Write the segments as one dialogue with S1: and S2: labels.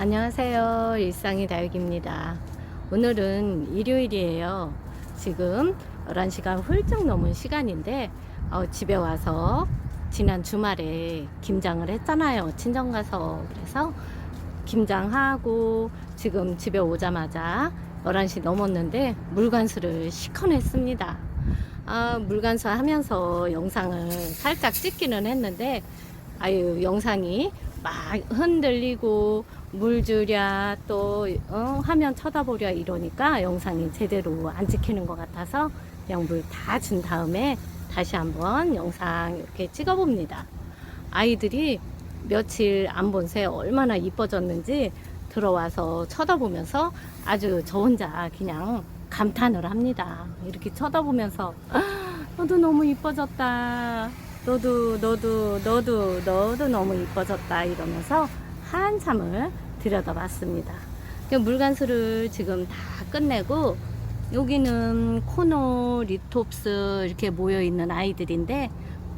S1: 안녕하세요. 일상이 다육입니다. 오늘은 일요일이에요. 지금 11시간 훌쩍 넘은 시간인데, 어, 집에 와서 지난 주말에 김장을 했잖아요. 친정 가서. 그래서 김장하고 지금 집에 오자마자 11시 넘었는데 물관수를 시커냈습니다. 아, 물관수 하면서 영상을 살짝 찍기는 했는데, 아유, 영상이 막 흔들리고 물 주랴 또 어, 화면 쳐다보랴 이러니까 영상이 제대로 안 찍히는 것 같아서 그냥 물 다 준 다음에 다시 한번 영상 이렇게 찍어 봅니다. 아이들이 며칠 안 본 새 얼마나 이뻐졌는지 들어와서 쳐다보면서 아주 저 혼자 그냥 감탄을 합니다. 이렇게 쳐다보면서 "아, 너도 너무 이뻐졌다. 너도 너도 너도 너도 너무 이뻐졌다 이러면서 한참을 들여다봤습니다. 그 물관수를 지금 다 끝내고 여기는 코노 리톱스 이렇게 모여 있는 아이들인데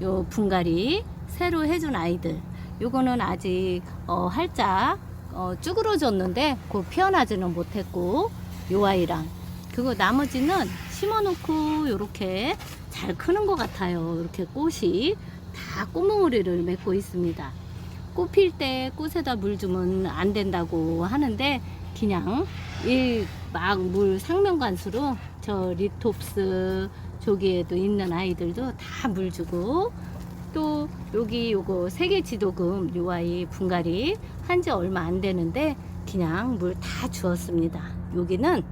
S1: 요 분갈이 새로 해준 아이들 요거는 아직 어, 활짝 어, 쭈그러졌는데 그 피어나지는 못했고 요 아이랑 그거 나머지는 심어놓고 요렇게 잘 크는 것 같아요. 이렇게 꽃이 다 꽃몽우리를 맺고 있습니다. 꽃 필 때 꽃에다 물 주면 안 된다고 하는데 그냥 일막 물 상면관수로 저 리톱스 저기에도 있는 아이들도 다 물 주고 또 여기 요거 세계 지도금 요 아이 분갈이 한 지 얼마 안 되는데 그냥 물 다 주었습니다. 여기는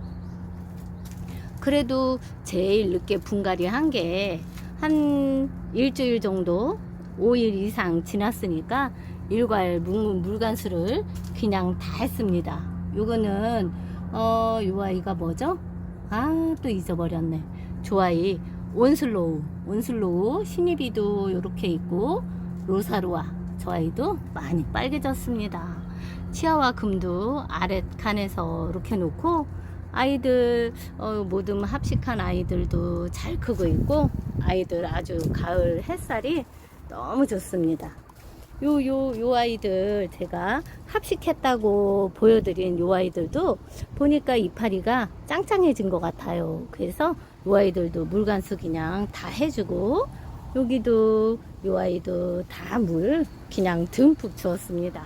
S1: 그래도 제일 늦게 분갈이 한 게한 일주일 정도 5일 이상 지났으니까 일괄 물- 물관수를 그냥 다 했습니다. 요거는 어, 요 아이가 뭐죠? 아, 또 잊어버렸네. 조 아이 온슬로우, 온슬로우 신입이도 요렇게 있고 로사로아 저 아이도 많이 빨개졌습니다. 치아와 금도 아래 칸에서 이렇게 놓고 아이들 어, 모든 합식한 아이들도 잘 크고 있고 아이들 아주 가을 햇살이 너무 좋습니다. 요 요 요 아이들 제가 합식했다고 보여드린 요 아이들도 보니까 이파리가 짱짱해진 것 같아요. 그래서 요 아이들도 물관수 그냥 다 해주고 여기도 요 아이도 다 물 그냥 듬뿍 주었습니다.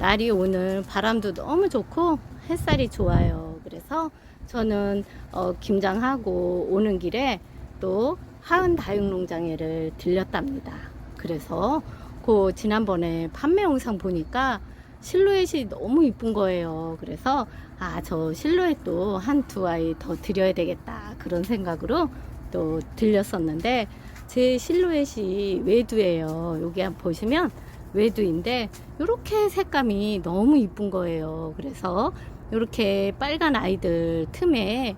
S1: 날이 오늘 바람도 너무 좋고 햇살이 좋아요. 그래서 저는 어, 김장하고 오는 길에 또 하은 다육농장에를 들렸답니다. 그래서 그 지난번에 판매 영상 보니까 실루엣이 너무 이쁜 거예요. 그래서 아 저 실루엣도 한 두 아이 더 드려야 되겠다 그런 생각으로 또 들렸었는데 제 실루엣이 외두예요. 여기 한번 보시면 외두인데 이렇게 색감이 너무 이쁜 거예요. 그래서 이렇게 빨간 아이들 틈에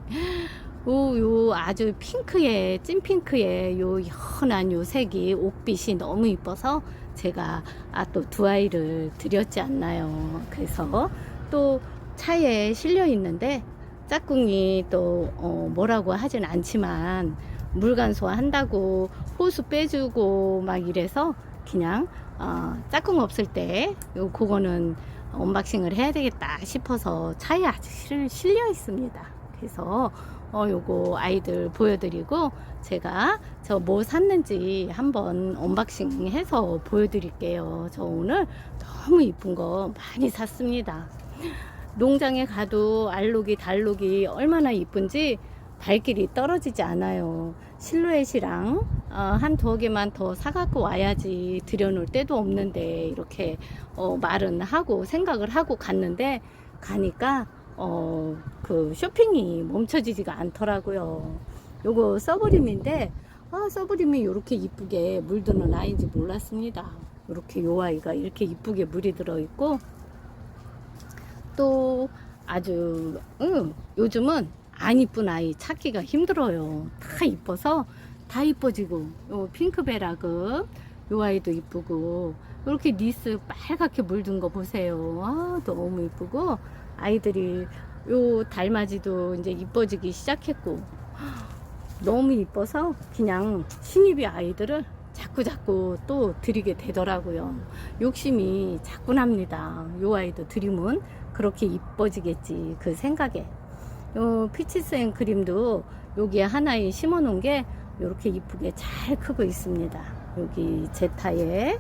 S1: 오, 요 아주 핑크에 찐 핑크에 요 연한 요 색이 옥빛이 너무 이뻐서 제가 아 또 두 아이를 드렸지 않나요. 그래서 또 차에 실려 있는데 짝꿍이 또 어, 뭐라고 하진 않지만 물간소 한다고 호수 빼주고 막 이래서 그냥 어, 짝꿍 없을 때 요 그거는 언박싱을 해야 되겠다 싶어서 차에 아직 실, 실려 있습니다. 그래서 어 요거 아이들 보여드리고 제가 저 뭐 샀는지 한번 언박싱 해서 보여드릴게요. 저 오늘 너무 이쁜 거 많이 샀습니다. 농장에 가도 알록이 달록이 얼마나 이쁜지 발길이 떨어지지 않아요. 실루엣이랑 어, 한 두어 개만 더 사갖고 와야지 들여놓을 때도 없는데 이렇게 어, 말은 하고 생각을 하고 갔는데 가니까 어, 그 쇼핑이 멈춰지지가 않더라고요. 요거 서브림인데 아, 서브림이 이렇게 이쁘게 물드는 아이인지 몰랐습니다. 이렇게 요 아이가 이렇게 이쁘게 물이 들어있고 또 아주 응, 요즘은 안 이쁜 아이 찾기가 힘들어요. 다 이뻐서 다 이뻐지고 요 핑크베라급 요 아이도 이쁘고 이렇게 니스 빨갛게 물든 거 보세요. 아 너무 이쁘고 아이들이 요 달맞이도 이제 이뻐지기 시작했고 너무 이뻐서 그냥 신입이 아이들을 자꾸 자꾸 또 드리게 되더라고요. 욕심이 자꾸 납니다. 요 아이도 드리면 그렇게 이뻐지겠지 그 생각에. 요 피치스 앤 크림도 여기에 하나에 심어 놓은 게 이렇게 이쁘게 잘 크고 있습니다. 여기 제타에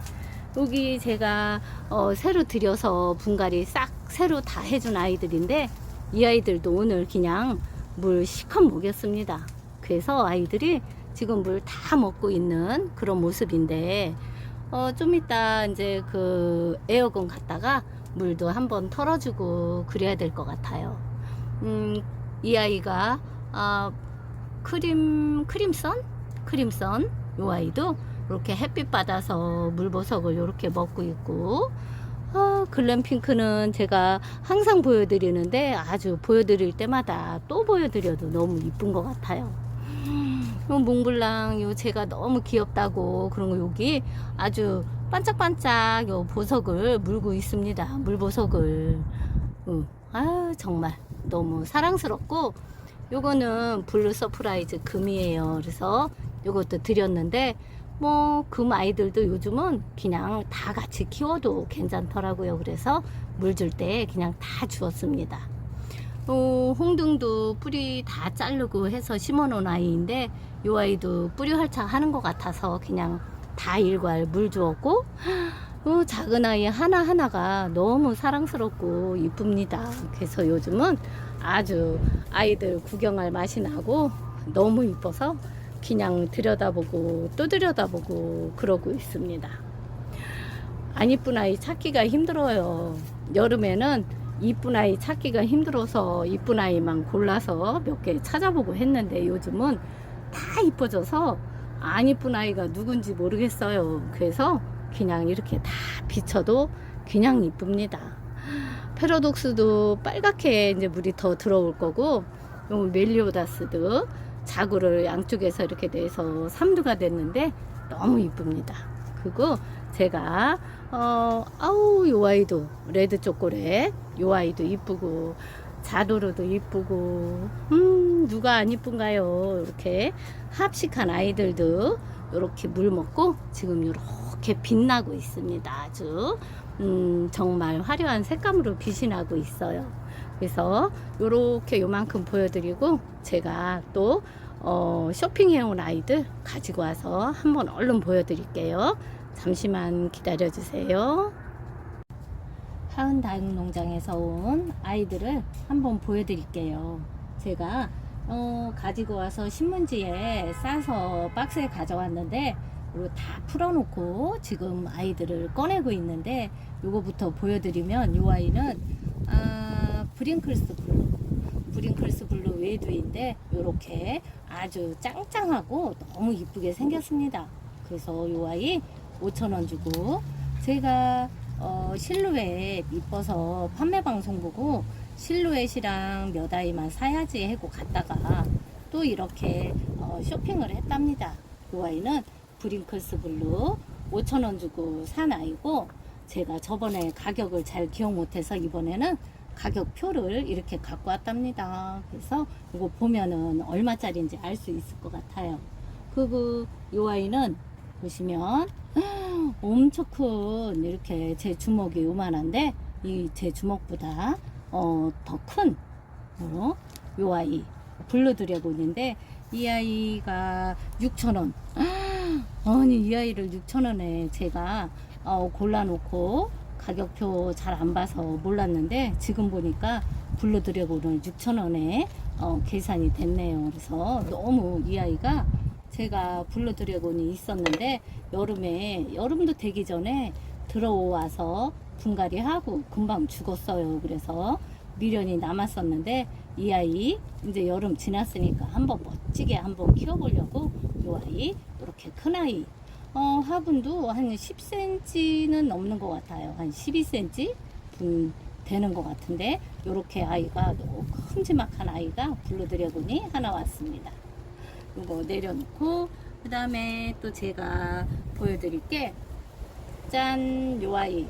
S1: 여기 제가 어, 새로 들여서 분갈이 싹 새로 다 해준 아이들인데 이 아이들도 오늘 그냥 물 시컷 먹였습니다. 그래서 아이들이 지금 물 다 먹고 있는 그런 모습인데 어, 좀 이따 이제 그 에어건 갔다가 물도 한번 털어주고 그래야 될 것 같아요. 음, 이 아이가 아, 크림 크림선 크림선 요 아이도 이렇게 햇빛 받아서 물보석을 이렇게 먹고 있고 아, 글램핑크는 제가 항상 보여드리는데 아주 보여드릴 때마다 또 보여드려도 너무 이쁜 것 같아요. 요 몽블랑 요 제가 너무 귀엽다고 그런 거 여기 아주 반짝반짝 요 보석을 물고 있습니다. 물보석을. 응. 아 정말 너무 사랑스럽고 요거는 블루 서프라이즈 금이에요. 그래서 요것도 드렸는데 뭐 금 아이들도 요즘은 그냥 다 같이 키워도 괜찮더라고요. 그래서 물 줄 때 그냥 다 주었습니다. 어, 홍등도 뿌리 다 자르고 해서 심어 놓은 아이인데 요 아이도 뿌리 활착 하는 것 같아서 그냥 다 일괄 물 주었고 어, 작은 아이 하나하나가 너무 사랑스럽고 이쁩니다. 그래서 요즘은 아주 아이들 구경할 맛이 나고 너무 이뻐서 그냥 들여다보고 또 들여다보고 그러고 있습니다. 안 이쁜 아이 찾기가 힘들어요. 여름에는 이쁜 아이 찾기가 힘들어서 이쁜 아이만 골라서 몇 개 찾아보고 했는데 요즘은 다 이뻐져서 안 이쁜 아이가 누군지 모르겠어요. 그래서 그냥 이렇게 다 비춰도 그냥 이쁩니다. 패러독스도 빨갛게 이제 물이 더 들어올 거고 요 멜리오다스도 자구를 양쪽에서 이렇게 내서 삼두가 됐는데 너무 이쁩니다. 그리고 제가 어 아우 요 아이도 레드 초콜릿 요 아이도 이쁘고 자도로도 이쁘고 음 누가 안 이쁜가요? 이렇게 합식한 아이들도 이렇게 물 먹고 지금 이렇게 빛나고 있습니다. 아주 음 정말 화려한 색감으로 빛이 나고 있어요. 그래서 이렇게 요만큼 보여드리고 제가 또 어, 쇼핑해온 아이들 가지고 와서 한번 얼른 보여드릴게요. 잠시만 기다려주세요. 하은 다육 농장에서 온 아이들을 한번 보여드릴게요. 제가 어, 가지고 와서 신문지에 싸서 박스에 가져왔는데 다 풀어놓고 지금 아이들을 꺼내고 있는데 요거부터 보여드리면 요 아이는 아, 브링클스 블루 브링클스 블루 웨이드인데 요렇게 아주 짱짱하고 너무 이쁘게 생겼습니다. 그래서 요 아이 5,000원 주고 제가 어, 실루엣 이뻐서 판매 방송 보고 실루엣이랑 몇 아이만 사야지 하고 갔다가 또 이렇게 어, 쇼핑을 했답니다. 이 아이는 브링클스 블루 5,000원 주고 산 아이고 제가 저번에 가격을 잘 기억 못해서 이번에는 가격표를 이렇게 갖고 왔답니다. 그래서 이거 보면은 얼마짜리인지 알 수 있을 것 같아요. 그리고 이 아이는 보시면 엄청 큰 이렇게 제 주먹이 요만한데 이 제 주먹보다 어, 더큰 어, 요 아이 블루 드래곤인데 이 아이가 6,000원 아니 이 아이를 6,000원에 제가 어, 골라놓고 가격표 잘 안 봐서 몰랐는데 지금 보니까 블루 드래곤을 6,000원에 어, 계산이 됐네요 그래서 너무 이 아이가 제가 블루 드래곤이 있었는데 여름에 여름도 되기 전에 들어와서 분갈이 하고 금방 죽었어요. 그래서 미련이 남았었는데 이 아이 이제 여름 지났으니까 한번 멋지게 한번 키워보려고 이 아이 이렇게 큰 아이 어, 화분도 한 10cm는 넘는 것 같아요. 한 12cm 분 되는 것 같은데 이렇게 아이가 너무 큼지막한 아이가 블루 드래곤이 하나 왔습니다. 이거 내려놓고 그 다음에 또 제가 보여드릴 게 짠, 요 아이.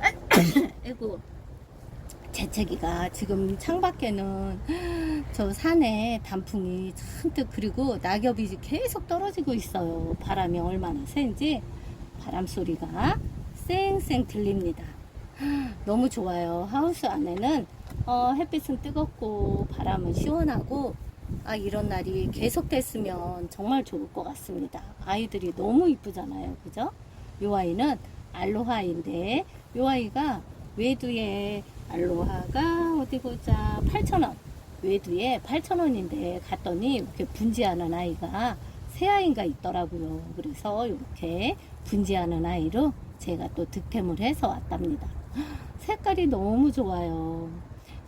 S1: 아이고. 재채기가 지금 창밖에는 저 산에 단풍이 잔뜩 그리고 낙엽이 계속 떨어지고 있어요. 바람이 얼마나 센지 바람 소리가 쌩쌩 들립니다. 너무 좋아요. 하우스 안에는 어, 햇빛은 뜨겁고 바람은 시원하고 아 이런 날이 계속됐으면 정말 좋을 것 같습니다. 아이들이 너무 이쁘잖아요, 그죠? 요 아이는 알로하인데 요 아이가 외두에 알로하가 어디 보자 8,000원 외두에 8,000원인데 갔더니 이렇게 분지하는 아이가 새 아이가 있더라고요. 그래서 이렇게 분지하는 아이로 제가 또 득템을 해서 왔답니다. 색깔이 너무 좋아요.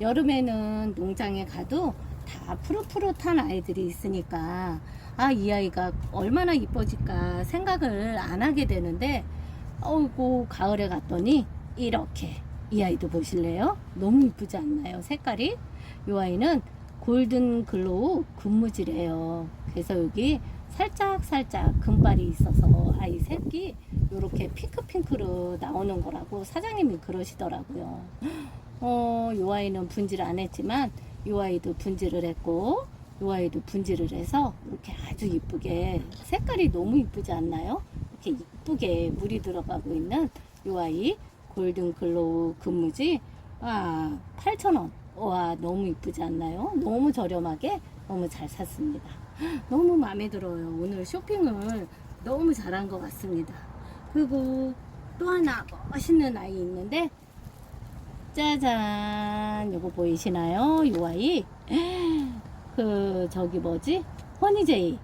S1: 여름에는 농장에 가도 다 푸릇푸릇한 아이들이 있으니까 아 이 아이가 얼마나 이뻐질까 생각을 안 하게 되는데 어이구 가을에 갔더니 이렇게 이 아이도 보실래요? 너무 이쁘지 않나요? 색깔이 이 아이는 골든 글로우 금무지래요. 그래서 여기 살짝 살짝 금발이 있어서 아이 색이 이렇게 핑크핑크로 나오는 거라고 사장님이 그러시더라고요. 어, 요 아이는 분질을 안 했지만 요 아이도 분질을 했고 요 아이도 분질을 해서 이렇게 아주 이쁘게 색깔이 너무 이쁘지 않나요? 이렇게 이쁘게 물이 들어가고 있는 요 아이 골든 글로우 금무지 아 8,000원 와 너무 이쁘지 않나요? 너무 저렴하게 너무 잘 샀습니다. 너무 마음에 들어요. 오늘 쇼핑을 너무 잘한 것 같습니다. 그리고 또 하나 멋있는 아이 있는데 짜잔 요거 보이시나요? 요 아이 그 저기 뭐지? 허니제이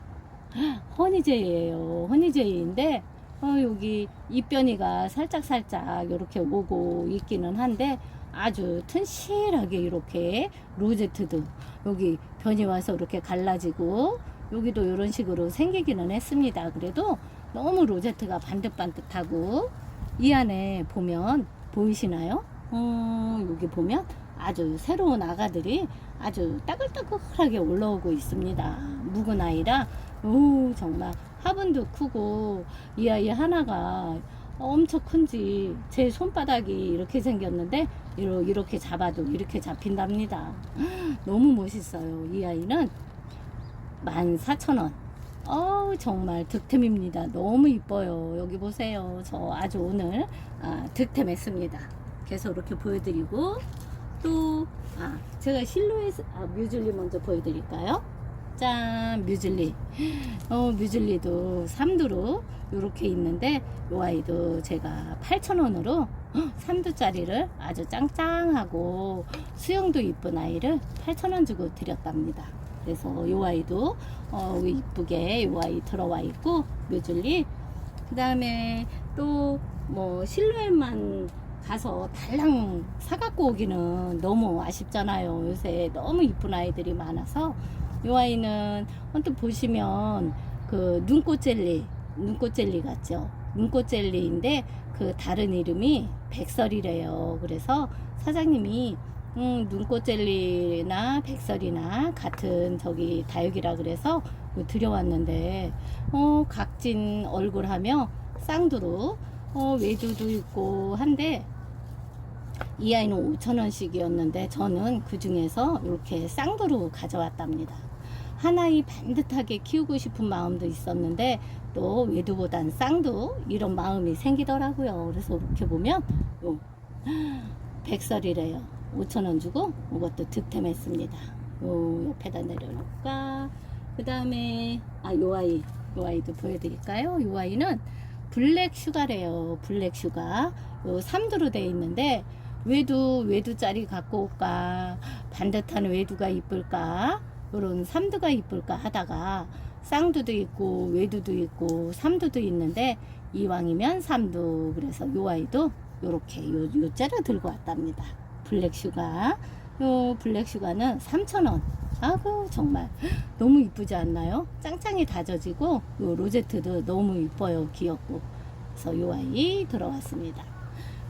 S1: 허니제이예요. 허니제이인데 어, 여기 잎변이가 살짝 살짝 이렇게 오고 있기는 한데 아주 튼실하게 이렇게 로제트도 여기 변이 와서 이렇게 갈라지고 여기도 이런 식으로 생기기는 했습니다. 그래도 너무 로제트가 반듯반듯하고 이 안에 보면 보이시나요? 어, 여기 보면 아주 새로운 아가들이 아주 따글따글하게 올라오고 있습니다. 묵은 아이라 오 정말 화분도 크고 이 아이 하나가 엄청 큰지 제 손바닥이 이렇게 생겼는데 이렇게 잡아도 이렇게 잡힌답니다. 너무 멋있어요. 이 아이는 14,000원. 어우 정말 득템입니다. 너무 이뻐요. 여기 보세요. 저 아주 오늘 아, 득템했습니다. 그래서 이렇게 보여드리고 또 아, 제가 실루엣 아, 뮤즐리 먼저 보여드릴까요? 짠 뮤즐리 어, 뮤즐리도 3두로 이렇게 있는데 이 아이도 제가 8,000원으로 3두짜리를 아주 짱짱하고 수영도 이쁜 아이를 8,000원 주고 드렸답니다. 그래서 이 아이도 어, 이쁘게 이 아이 들어와 있고 뮤즐리 그 다음에 또 뭐 실루엣만 가서 달랑 사갖고 오기는 너무 아쉽잖아요. 요새 너무 이쁜 아이들이 많아서 이 아이는 언뜻 보시면 그 눈꽃 젤리, 눈꽃 젤리 같죠? 눈꽃 젤리인데 그 다른 이름이 백설이래요. 그래서 사장님이 음, 눈꽃 젤리나 백설이나 같은 저기 다육이라 그래서 들여왔는데 어, 각진 얼굴 하며 쌍두로 어, 외두도 있고 한데 이 아이는 5천원씩이었는데 저는 그 중에서 이렇게 쌍두로 가져왔답니다. 하나이 반듯하게 키우고 싶은 마음도 있었는데 또 외두보단 쌍두 이런 마음이 생기더라고요. 그래서 이렇게 보면 요 백설이래요. 5천원 주고 이것도 득템했습니다. 요 옆에다 내려놓을까? 그 다음에 아 요 아이 요 아이도 보여드릴까요? 요 아이는 블랙 슈가래요. 블랙 슈가. 요 3두로 돼 있는데 외두 외두짜리 갖고 올까? 반듯한 외두가 이쁠까? 요런 3두가 이쁠까 하다가 쌍두도 있고 외두도 있고 3두도 있는데 이왕이면 3두 그래서 요 아이도 요렇게 요, 요째로 들고 왔답니다. 블랙 슈가. 요 블랙 슈가는 3,000원. 아구 정말 너무 이쁘지 않나요? 짱짱이 다져지고 요 로제트도 너무 이뻐요. 귀엽고. 그래서 요 아이 들어왔습니다.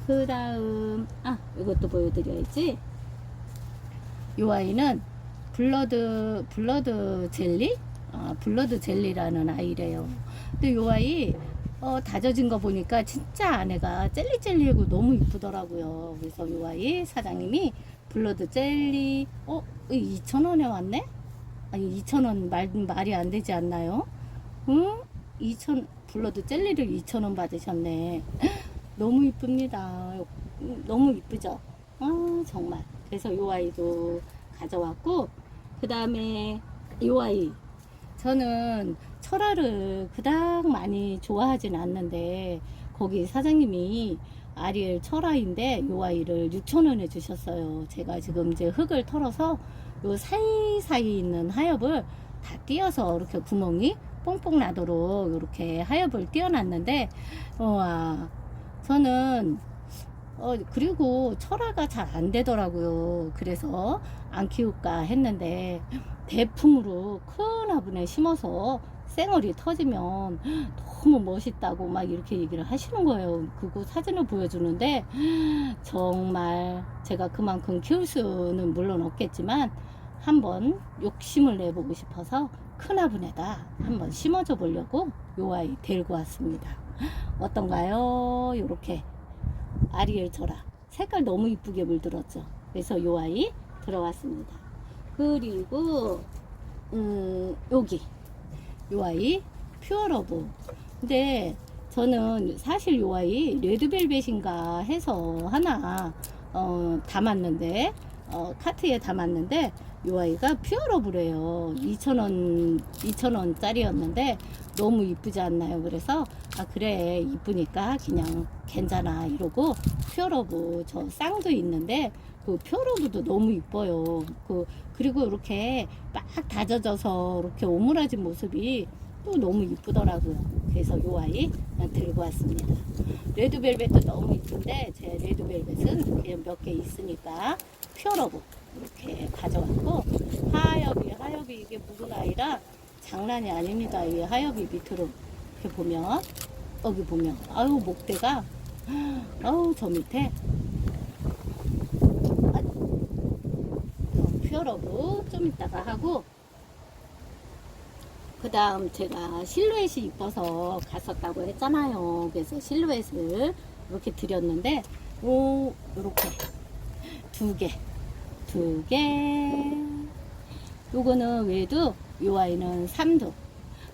S1: 그 다음 아 이것도 보여 드려야지. 요 아이는 블러드 블러드 젤리? 아, 블러드 젤리라는 아이래요. 근데 요 아이 어, 다져진 거 보니까 진짜 안에가 젤리젤리하고 너무 이쁘더라고요. 그래서 요 아이 사장님이 블러드 젤리 어? 2,000원에 왔네? 아니 2,000원 말, 말이 안 되지 않나요? 응? 2,000 블러드 젤리를 2,000원 받으셨네 너무 이쁩니다 음, 너무 이쁘죠? 아 정말 그래서 요 아이도 가져왔고 그 다음에 요 아이 저는 철화를 그닥 많이 좋아하진 않는데 거기 사장님이 아리엘 철화인데 요 아이를 6,000원에 주셨어요. 제가 지금 이제 흙을 털어서 요 사이사이 있는 하엽을 다 띄어서 이렇게 구멍이 뽕뽕 나도록 이렇게 하엽을 띄어놨는데 와 저는 어 그리고 철화가 잘 안 되더라고요. 그래서 안 키울까 했는데 대풍으로 큰 화분에 심어서 쌩얼이 터지면 너무 멋있다고 막 이렇게 얘기를 하시는 거예요. 그거 사진을 보여주는데 정말 제가 그만큼 키울 수는 물론 없겠지만 한번 욕심을 내보고 싶어서 큰 화분에다 한번 심어줘 보려고 요 아이 데리고 왔습니다. 어떤가요? 요렇게 아리엘 철아 색깔 너무 이쁘게 물들었죠. 그래서 요 아이 들어왔습니다. 그리고 음 여기 요 아이 퓨어러브 근데 저는 사실 요 아이 레드벨벳인가 해서 하나 어, 담았는데 어, 카트에 담았는데 요 아이가 퓨어러브래요 2,000원 2,000원짜리였는데 너무 이쁘지 않나요 그래서 아 그래 이쁘니까 그냥 괜찮아 이러고 퓨어러브 저 쌍도 있는데 그 퓨어러브도 너무 이뻐요 그 그리고 이렇게 막 다져져서 이렇게 오므라진 모습이 또 너무 이쁘더라고요. 그래서 요 아이 들고 왔습니다. 레드벨벳도 너무 이쁜데 제 레드벨벳은 그냥 몇 개 있으니까 퓨어러브 이렇게 가져왔고 하엽이 하엽이 이게 묵은 아이라 장난이 아닙니다. 이 하엽이 밑으로 이렇게 보면 여기 보면. 아유 목대가. 아우 저 밑에. 퓨어러브 좀 이따가 하고. 그 다음 제가 실루엣이 이뻐서 갔었다고 했잖아요. 그래서 실루엣을 이렇게 드렸는데 오 요렇게. 두 개, 두 개. 요거는 외두, 요 아이는 삼두.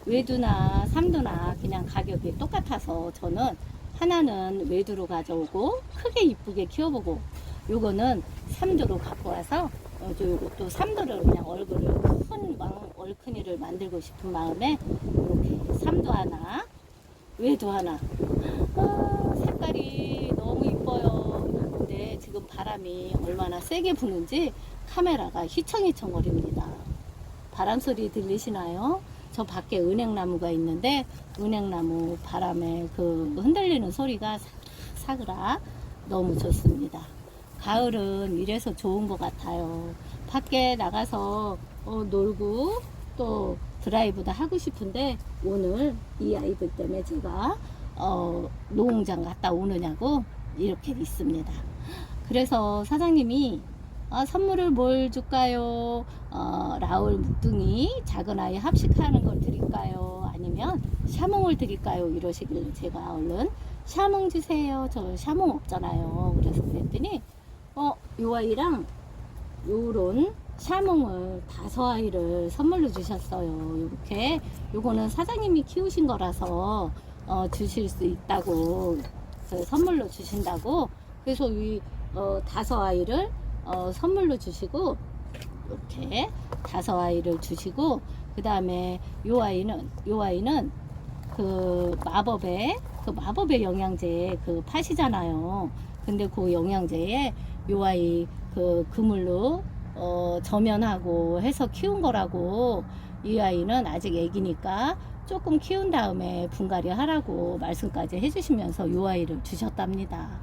S1: 외두나 삼두나 그냥 가격이 똑같아서 저는 하나는 외두로 가져오고 크게 이쁘게 키워보고 요거는 삼두로 갖고 와서 요것도 삼두를 그냥 얼굴을 큰 왕, 얼큰이를 만들고 싶은 마음에 이렇게 삼두 하나 외두 하나 아, 색깔이 너무 이뻐요 근데 지금 바람이 얼마나 세게 부는지 카메라가 휘청휘청 거립니다 바람 소리 들리시나요? 저 밖에 은행나무가 있는데 은행나무 바람에 그 흔들리는 소리가 사그라 너무 좋습니다. 가을은 이래서 좋은 것 같아요. 밖에 나가서 어, 놀고 또 드라이브도 하고 싶은데 오늘 이 아이들 때문에 제가 어, 농장 갔다 오느냐고 이렇게 있습니다. 그래서 사장님이 아, 선물을 뭘 줄까요? 어, 라울 묵둥이 작은 아이 합식하는 걸 드릴까요? 아니면 샤몽을 드릴까요? 이러시길래 제가 얼른 샤몽 주세요. 저 샤몽 없잖아요. 그래서 그랬더니 어, 요 아이랑 요런 샤몽을 다섯 아이를 선물로 주셨어요. 이렇게 요거는 사장님이 키우신 거라서 어, 주실 수 있다고 그 선물로 주신다고 그래서 이 어, 다섯 아이를 어, 선물로 주시고 이렇게 다섯 아이를 주시고 그 다음에 요 아이는 요 아이는 그 마법의 그 마법의 영양제 그 팥이잖아요. 근데 그 영양제에 요 아이 그 그물로 어, 저면하고 해서 키운 거라고 이 아이는 아직 애기니까 조금 키운 다음에 분갈이 하라고 말씀까지 해주시면서 요 아이를 주셨답니다.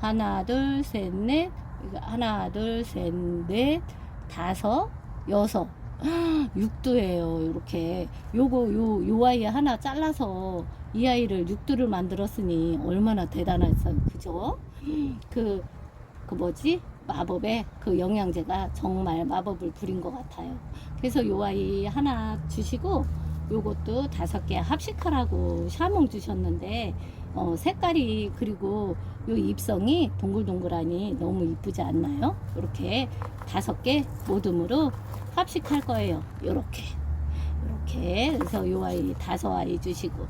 S1: 하나, 둘, 셋, 넷, 하나, 둘, 셋, 넷, 다섯, 여섯. 육두예요. 이렇게 요거 요, 요 아이 하나 잘라서 이 아이를 육두를 만들었으니 얼마나 대단했어요. 그죠? 그, 그 뭐지? 마법의 그 영양제가 정말 마법을 부린 것 같아요. 그래서 요 아이 하나 주시고 요것도 다섯 개 합식하라고 샤몽 주셨는데 어, 색깔이 그리고 요 잎성이 동글동글하니 너무 이쁘지 않나요? 이렇게 다섯 개 모듬으로 합식할 거예요. 요렇게. 이렇게 그래서 요 아이 다섯 아이 주시고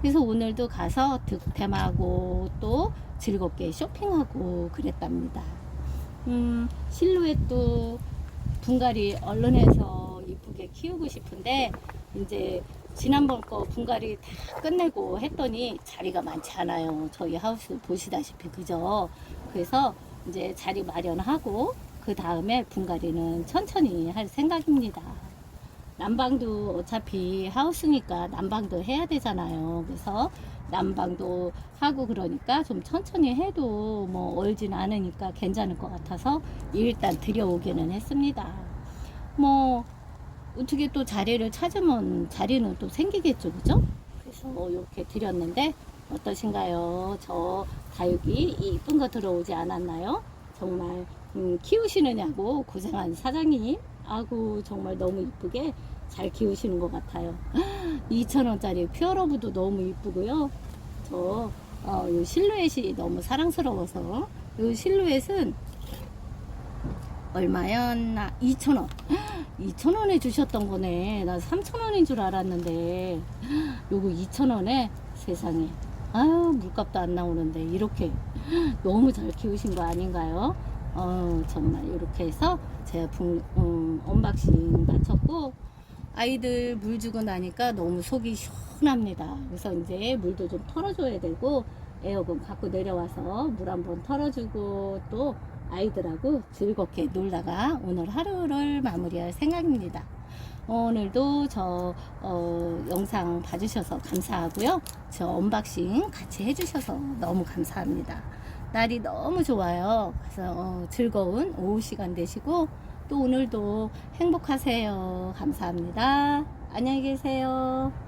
S1: 그래서 오늘도 가서 득템하고 또 즐겁게 쇼핑하고 그랬답니다. 음, 실루엣도 분갈이 얼른해서 이쁘게 키우고 싶은데 이제 지난번 거 분갈이 다 끝내고 했더니 자리가 많지 않아요. 저희 하우스 보시다시피 그죠? 그래서 이제 자리 마련하고 그 다음에 분갈이는 천천히 할 생각입니다. 난방도 어차피 하우스니까 난방도 해야 되잖아요. 그래서 난방도 하고 그러니까 좀 천천히 해도 뭐 얼진 않으니까 괜찮을 것 같아서 일단 들여오기는 했습니다. 뭐 어떻게 또 자리를 찾으면 자리는 또 생기겠죠, 그죠? 그래서 이렇게 드렸는데 어떠신가요? 저 다육이 이쁜 거 들어오지 않았나요? 정말 음, 키우시느냐고 고생한 사장님 아구 정말 너무 이쁘게 잘 키우시는 것 같아요 2,000원짜리 퓨어러브도 너무 이쁘고요 저 어, 요 실루엣이 너무 사랑스러워서 요 실루엣은 얼마였나 2,000원 2,000원에 주셨던 거네. 나 3,000원인 줄 알았는데. 요거 2,000원에? 세상에. 아유 물값도 안 나오는데. 이렇게 너무 잘 키우신 거 아닌가요? 어 정말 이렇게 해서 제가 분, 음, 언박싱 마쳤고 아이들 물 주고 나니까 너무 속이 시원합니다. 그래서 이제 물도 좀 털어줘야 되고 에어컨 갖고 내려와서 물 한번 털어주고 또 아이들하고 즐겁게 놀다가 오늘 하루를 마무리할 생각입니다. 오늘도 저 어, 영상 봐주셔서 감사하고요. 저 언박싱 같이 해주셔서 너무 감사합니다. 날이 너무 좋아요. 그래서 어, 즐거운 오후 시간 되시고 또 오늘도 행복하세요. 감사합니다. 안녕히 계세요.